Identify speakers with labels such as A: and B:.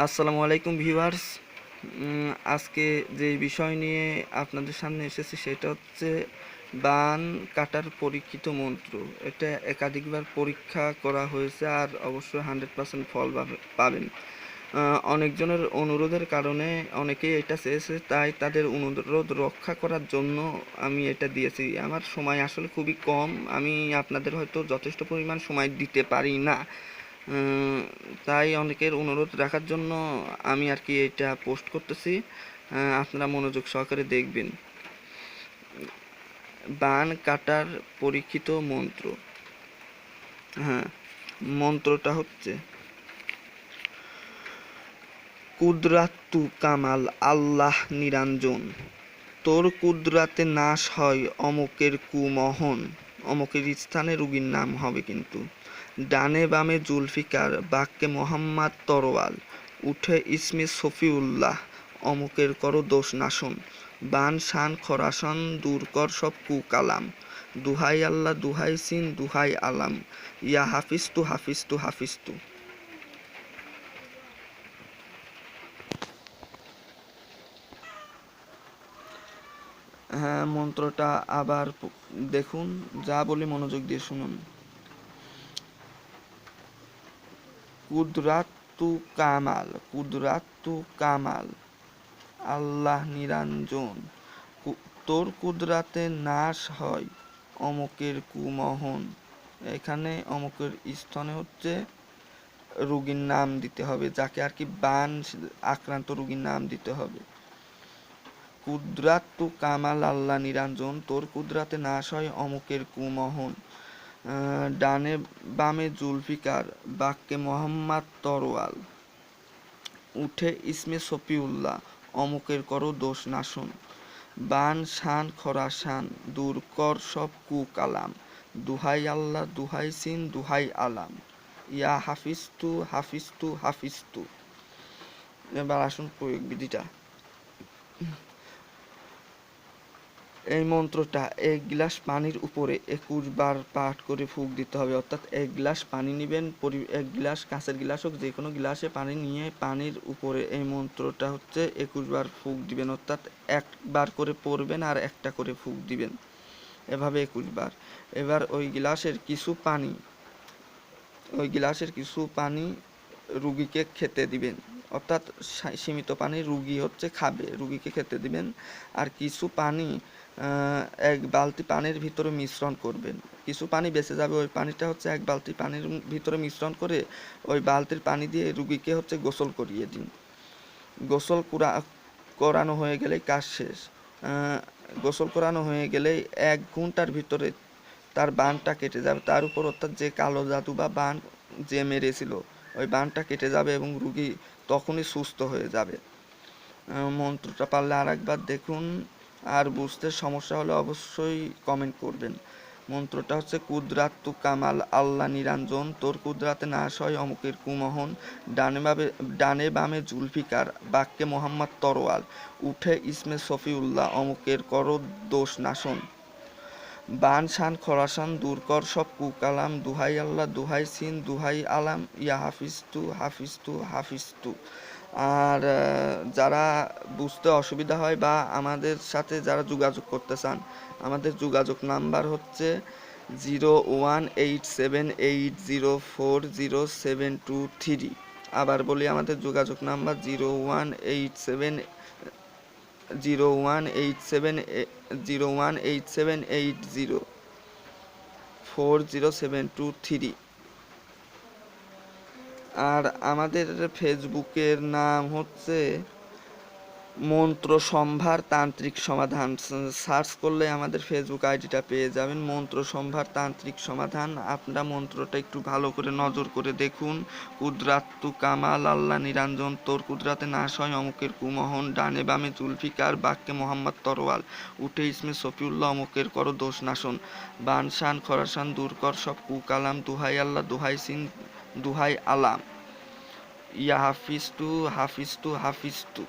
A: আসসালামু আলাইকুম ভিউয়ার্স। আজকে যে বিষয় নিয়ে আপনাদের সামনে এসেছি সেটা হচ্ছে বান কাটার পরীক্ষিত মন্ত্র। এটা একাধিকবার পরীক্ষা করা হয়েছে আর অবশ্যই হান্ড্রেড পার্সেন্ট ফল পাবে- পাবেন। অনেকজনের অনুরোধের কারণে অনেকেই এটা চেয়েছে, তাই তাদের অনুরোধ রক্ষা করার জন্য আমি এটা দিয়েছি। আমার সময় আসলে খুবই কম। আমি আপনাদের হয়তো যথেষ্ট পরিমাণ সময় দিতে পারি না। তাই অনেকের অনুরোধ রাখার জন্য আমি আর কি এটা পোস্ট করতেছি। আপনারা মনোযোগ সহকারে দেখবেন। বান কাটার পরীক্ষিত মন্ত্র। হ্যাঁ মন্ত্রটা হচ্ছে কুদরাত্তু কামাল আল্লাহ নিরঞ্জন। তোর কুদরাতে নাশ হয় অমকের কুমহন। অমকের স্থানে রুগীর নাম হবে কিন্তু। ডানে বামে জুলফিকার, বাক্যে মোহাম্মদ তরোয়াল, উঠে ইসমে সফিউল্লাহ অমুকের করো দোষ নাশন, বান, শান খরাসন দূর কর সব কুকালাম, দুহাই আল্লাহ, দুহাই সিন, দুহাই আলাম, ইয়া হাফিস্তু হাফিস্তু হাফিস্তু হ্যাঁ মন্ত্রটা আবার দেখুন, যা বলি মনোযোগ দিয়ে শুনুন। কুদরাতু কামাল কুদরাতু কামাল। আল্লাহ নিরঞ্জন তোর কুদরাতে নাশ হয় অমকের কুমোহন। এখানে অমকের স্থানে হচ্ছে রুগীর নাম দিতে হবে, যাকে আর কি বান আক্রান্ত রুগীর নাম দিতে হবে। কুদরাত কামাল, আল্লাহ নিরঞ্জন, তোর কুদরাতে নাশ হয় অমুকের কুমোহন। ডানে বামে জুলফিকার, বাক্যে মোহাম্মদ তরোয়াল। উঠে ইসমে সফিউল্লাহ অমুকের করো দোষ নাশন বান, শান খরাসান দূর কর সব কুকালাম। দুহাই আল্লাহ, দুহাই সিন, দুহাই আলাম। ইয়া হাফিস্তু হাফিস্তু হাফিস্তু এবার আসুন প্রয়োগ বিধিটা। এই মন্ত্রটা এক গ্লাস পানির উপরে একুশ বার পাঠ করে ফুঁক দিতে হবে। অর্থাৎ এক গ্লাস পানি নেবেন এক গ্লাস কাঁচের গ্লাস হোক যে কোনো গ্লাসে পানি নিয়ে পানির উপরে এই মন্ত্রটা হচ্ছে একুশ বার ফুঁক দিবেন। অর্থাৎ একবার করে পড়বেন আর একটা করে ফুঁক দিবেন। এভাবে একুশ বার। এবার ওই গ্লাসের কিছু পানি, ওই গ্লাসের কিছু পানি রুগীকে খেতে দিবেন। অর্থাৎ সীমিত পানি রুগী হচ্ছে খাবে, রুগীকে খেতে দিবেন। আর কিছু পানি এক বালতি পানির ভিতরে মিশ্রণ করবেন। কিছু পানি বেঁচে যাবে, ওই পানিটা হচ্ছে এক বালতি পানির ভিতরে মিশ্রণ করে ওই বালতির পানি দিয়ে রুগীকে হচ্ছে গোসল করিয়ে দিন। গোসল করা করানো হয়ে গেলেই কাজ শেষ। গোসল করানো হয়ে গেলেই এক ঘণ্টার ভিতরে তার বানটা কেটে যাবে। তার উপর অর্থাৎ যে কালো জাদু বা বান যে মেরেছিল ওই বানটা কেটে যাবে এবং রুগী তখনই সুস্থ হয়ে যাবে। মন্ত্রটা পারলে আর একবার দেখুন। আর বুঝতে সমস্যা হলে অবশ্যই কমেন্ট করবেন। মন্ত্রটা হচ্ছে, কুদরাত তু কামাল আল্লাহ নিরঞ্জন, তোর কুদরাতে নাশ হয় অমুকের কুমোহন, ডানে বামে ডানে বামে জুলফিকার, বাক্যে মোহাম্মদ তরোয়াল, উঠে ইসমে সফিউল্লাহ অমুকের করো দোষ নাশন। বান, শান, খরাসান, দূর কর, সব কুকালাম, দুহাই আল্লাহ, দুহাই সিন, দুহাই আলাম, ইয়া হাফিজতু হাফিজতু হাফিজতু। আর যারা বুঝতে অসুবিধা হয় বা আমাদের সাথে যারা যোগাযোগ করতে চান, আমাদের যোগাযোগ নাম্বার হচ্ছে zero one eight seven eight zero four zero seven two three. আবার বলি আমাদের যোগাযোগ number zero one eight seven zero one eight seven zero one eight seven eight zero four zero seven two three আর আমাদের ফেসবুকের নাম হচ্ছে মন্ত্র সম্ভার তান্ত্রিক সমাধান। সার্চ করলে আমাদের ফেসবুক আইডিটা পেয়ে যাবেন। মন্ত্র সম্ভার তান্ত্রিক সমাধান। আপনারা মন্ত্রটা একটু ভালো করে নজর করে দেখুন। কুদরাত্তু কামাল আল্লাহ নিরঞ্জন, তোর কুদরাতে নাশ হয় অমুকের কুমোহন, ডানে বামে জুলফিকার, বাক্যে মোহাম্মদ তরোয়াল, উঠে ইসমে সফিউল্লাহ অমুকের করো দোষ নাশন। বানশান খরাসান দূর কর সব কুকালাম, দুহাই আল্লাহ, দুহাই সিন, দুহাই আলাম। ইয়া হাফিজ টু হাফিজ টু হাফিজ টু